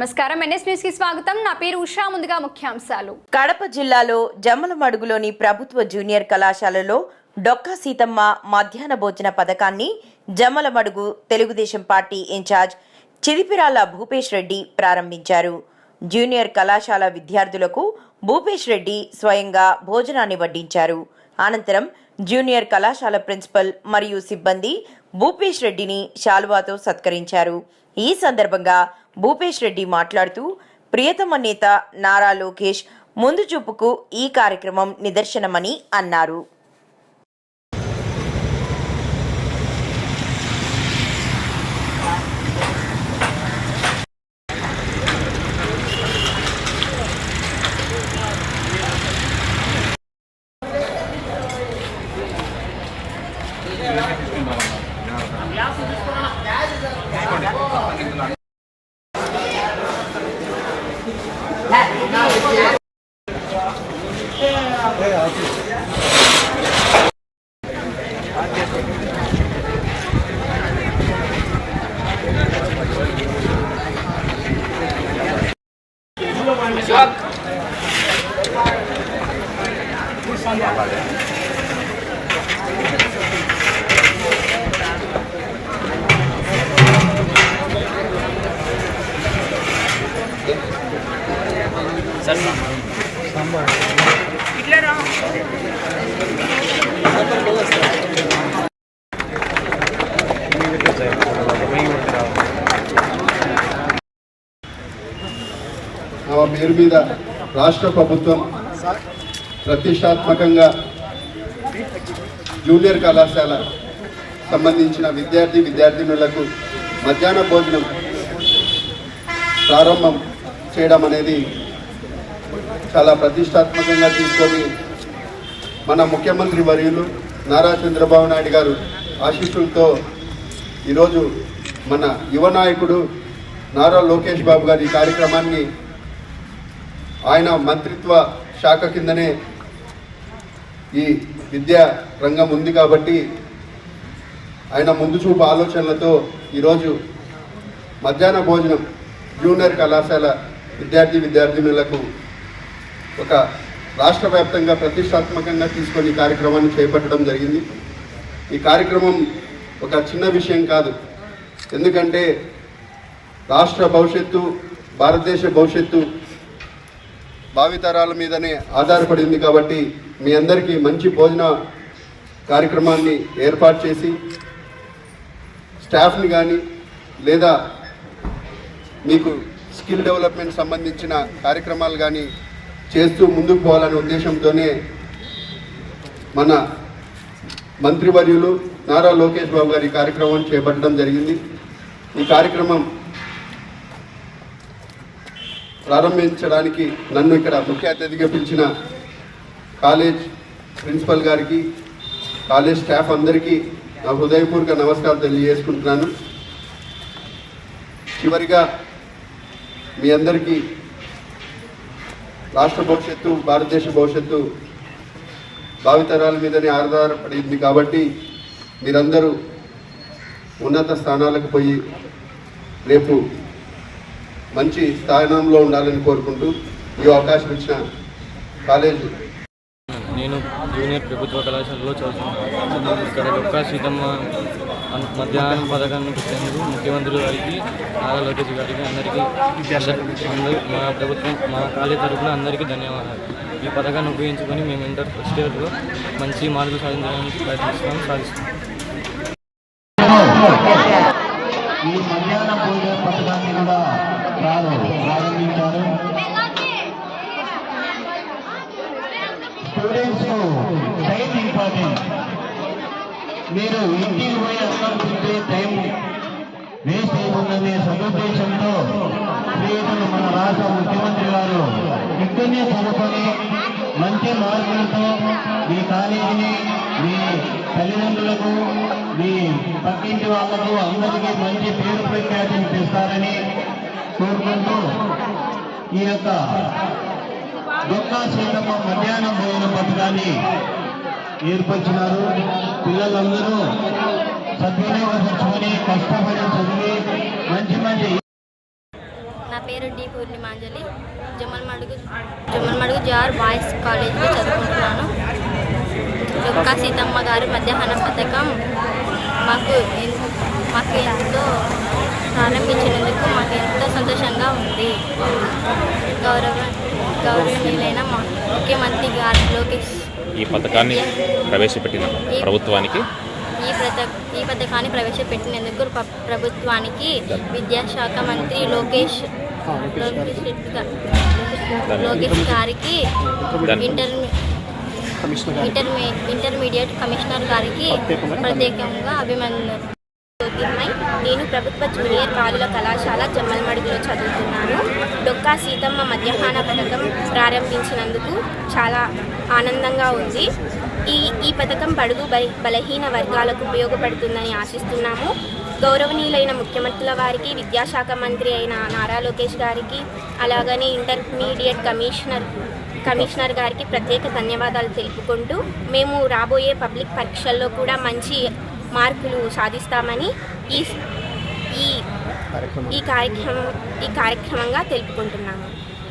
నమస్కారం. ఎన్ఎస్ న్యూస్కి స్వాగతం. నా పేరు ఉషా. ముందుగా ముఖ్యాంశాలు. కడప జిల్లాలో జమ్మలమడుగులోని ప్రభుత్వ జూనియర్ కళాశాలలో డొక్కా సీతమ్మ మధ్యాహ్న భోజన పథకాన్ని Jammalamadugu Telugu Desam party in charge Chidipirala Bhupesh Reddy ప్రారంభించారు. జూనియర్ కళాశాల విద్యార్థులకు భూపేష్ రెడ్డి స్వయంగా భోజనాన్ని వడ్డించారు. అనంతరం జూనియర్ కళాశాల ప్రిన్సిపల్ మరియు సిబ్బంది భూపేష్ రెడ్డిని శాలువాతో సత్కరించారు. ఈ సందర్భంగా భూపేష్ రెడ్డి మాట్లాడుతూ ప్రియతమ నేత నారా లోకేష్ ముందు చూపుకు ఈ కార్యక్రమం నిదర్శనమని అన్నారు. Sambal. Sambal. ఆమె పేరు మీద రాష్ట్ర ప్రభుత్వం ప్రతిష్టాత్మకంగా జూనియర్ కళాశాల సంబంధించిన విద్యార్థి విద్యార్థినులకు మధ్యాహ్న భోజనం ప్రారంభం చేయడం అనేది చాలా ప్రతిష్టాత్మకంగా తీసుకొని మన ముఖ్యమంత్రి వర్యులు నారా చంద్రబాబు నాయుడు గారు ఆశీస్సులతో ఈరోజు మన యువ నాయకుడు నారా లోకేష్ బాబు గారు ఈ కార్యక్రమాన్ని ఆయన మంత్రిత్వ శాఖ కిందనే ఈ విద్యా రంగం ఉంది కాబట్టి ఆయన ముందు చూపు ఆలోచనలతో ఈరోజు మధ్యాహ్న భోజనం జూనియర్ కళాశాల విద్యార్థి విద్యార్థినులకు ఒక రాష్ట్ర వ్యాప్తంగా ప్రతిష్టాత్మకంగా తీసుకొని కార్యక్రమాన్ని చేపట్టడం జరిగింది. ఈ కార్యక్రమం ఒక చిన్న విషయం కాదు. ఎందుకంటే రాష్ట్ర భవిష్యత్తు భారతదేశ భవిష్యత్తు భావితరాల మీదనే ఆధారపడింది కాబట్టి మీ అందరికీ మంచి భోజన కార్యక్రమాన్ని ఏర్పాటు చేసి స్టాఫ్ని కానీ లేదా మీకు స్కిల్ డెవలప్మెంట్ సంబంధించిన కార్యక్రమాలు కానీ చేస్తూ ముందుకు పోవాలనే ఉద్దేశంతోనే మన మంత్రివర్యులు నారా లోకేష్ బాబు గారి కార్యక్రమం చేపట్టడం జరిగింది. ఈ కార్యక్రమం ప్రారంభించడానికి నన్ను ఇక్కడ ముఖ్య అతిథిగా పిలిచిన కాలేజ్ ప్రిన్సిపల్ గారికి కాలేజ్ స్టాఫ్ అందరికీ నా హృదయపూర్వక నమస్కారం తెలియజేసుకుంటున్నాను. చివరిగా మీ అందరికీ రాష్ట్ర భవిష్యత్తు భారతదేశ భవిష్యత్తు భావితరాల మీదనే ఆధారపడింది కాబట్టి మీరందరూ ఉన్నత స్థానాలకు పోయి రేపు మంచి స్థానంలో ఉండాలని కోరుకుంటూ ఈ అవకాశం ఇచ్చిన కాలేజ్. నేను జూనియర్ ప్రభుత్వ కళాశాలలో చదువుతున్నాను. ఇక్కడ డొక్కా సీతమ్మ మధ్యాహ్నం పథకాన్ని పెట్టేందుకు ముఖ్యమంత్రి గారికి నారా లోకేష్ గారికి అందరికీ అందరి మా ప్రభుత్వం మా కాలేజ్ తరఫున అందరికీ ధన్యవాదాలు. ఈ పథకాన్ని ఉపయోగించుకొని మేము ఇంటర్ ఫస్ట్ ఇయర్లో మంచి మార్కులు సాధించడానికి ప్రయత్నిస్తాం సాధిస్తాం ఈ మధ్యాహ్న భోజన పథకాన్ని కూడా వారు ప్రారంభించారు స్టూడెంట్స్ టైం ఇంపార్టెంట్ మీరు ఇంటికి పోయి అన్నం తింటే టైం వేస్ట్ అవుతుందనే సదుద్దేశంతో ప్రియతలు మన రాష్ట్ర ముఖ్యమంత్రి గారు ఇక్కడనే చదువుకొని మంచి మార్కులతో మీ కాలేజీని మీ తల్లిదండ్రులకు మీ పక్కింటి వాళ్ళకు అందరికీ మంచి పేరు ప్రఖ్యాతిని తెస్తారని కోరుకుంటూ ఈ యొక్క దుఃఖ సీతమ్మ మధ్యాహ్న భోజన పథకాన్ని ఏర్పరిచినారు. పిల్లలందరూ సద్వినియోగపరుచుకొని కష్టపడి చదివి మంచి మంచి నా పేరు డి పూర్ణిమాంజలి. జమ్మల్మడుగు జమ్మల్మడుగు జార్ బాయ్స్ కాలేజీలో చదువుకుంటున్నాను. యొక్క సీతమ్మ గారు మధ్యాహ్న పథకం మాకు మాకు ఎంతో ప్రారంభించినందుకు మాకు ఎంతో సంతోషంగా ఉంది. గౌరవ గౌరవనీయులైన మా ముఖ్యమంత్రి గారు లోకేష్ ఈ పథకాన్ని ప్రవేశపెట్టిన ప్రభుత్వానికి ఈ పథ ఈ పథకాన్ని ప్రవేశపెట్టినందుకు ప్ర- ప్రభుత్వానికి విద్యాశాఖ మంత్రి లోకేష్ లోకేష్ రెడ్డి గా- లోకేష్ గారికి ఇంటర్ ఇంటర్మీ ఇంటర్మీడియట్ కమిషనర్ గారికి ప్రత్యేకంగా అభినందనలు. జ్యోతిర్మయ్. నేను ప్రభుత్వ జూనియర్ బాలుల కళాశాల జమ్మలమడుగులో చదువుతున్నాను. డొక్కా సీతమ్మ మధ్యాహ్న పథకం ప్రారంభించినందుకు చాలా ఆనందంగా ఉంది. ఈ ఈ పథకం బడుగు బలహీన వర్గాలకు ఉపయోగపడుతుందని ఆశిస్తున్నాము. గౌరవనీయులైన ముఖ్యమంత్రుల వారికి విద్యాశాఖ మంత్రి అయిన నారా లోకేష్ గారికి అలాగనే ఇంటర్మీడియట్ కమిషనర్ కమిషనర్ గారికి ప్రత్యేక ధన్యవాదాలు తెలుపుకుంటూ మేము రాబోయే పబ్లిక్ పరీక్షల్లో కూడా మంచి మార్కులు సాధిస్తామని ఈ ఈ ఈ కార్యక్రమం ఈ కార్యక్రమంగా తెలుపుకుంటున్నాము.